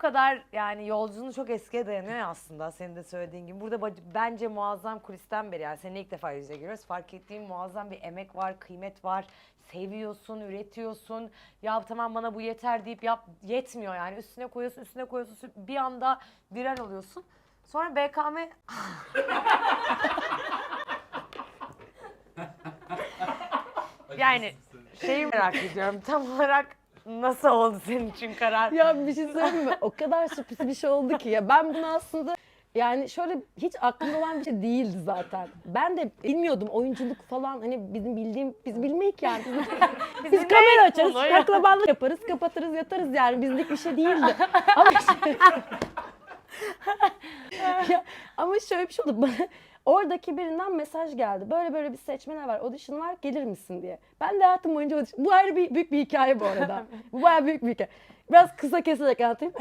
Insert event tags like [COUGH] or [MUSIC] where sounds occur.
kadar yani yolculuğun çok eskiye dayanıyor ya aslında senin de söylediğin gibi. Burada bence muazzam kulisten beri yani seninle ilk defa yüze giriyoruz. Fark ettiğim muazzam bir emek var, kıymet var. Seviyorsun, üretiyorsun. Ya tamam bana bu yeter deyip yap yetmiyor yani. Üstüne koyuyorsun, üstüne koyuyorsun. Bir anda viral oluyorsun. Sonra BKM [LAUGHS] yani şeyi merak ediyorum. Tam olarak nasıl oldu senin için karar? Ya bir şey söyleyeyim mi? O kadar sürpriz bir şey oldu ki ya. Ben bunu aslında yani şöyle hiç aklımda olan bir şey değildi zaten. Ben de bilmiyordum oyunculuk falan hani bizim bildiğim biz bilmeyik yani. [LAUGHS] Biz, biz kamera açarız, bunu ya. akrabalık yaparız, kapatırız, yatarız yani bizlik bir şey değildi. Ama [LAUGHS] şey- [LAUGHS] ya, ama şöyle bir şey oldu. Bana [LAUGHS] oradaki birinden mesaj geldi. Böyle böyle bir seçmeler var, audition var, gelir misin diye. Ben de hayatım boyunca audition... Bu ayrı bir, büyük bir hikaye bu arada. [LAUGHS] bu bayağı büyük bir hikaye. Biraz kısa keserek anlatayım.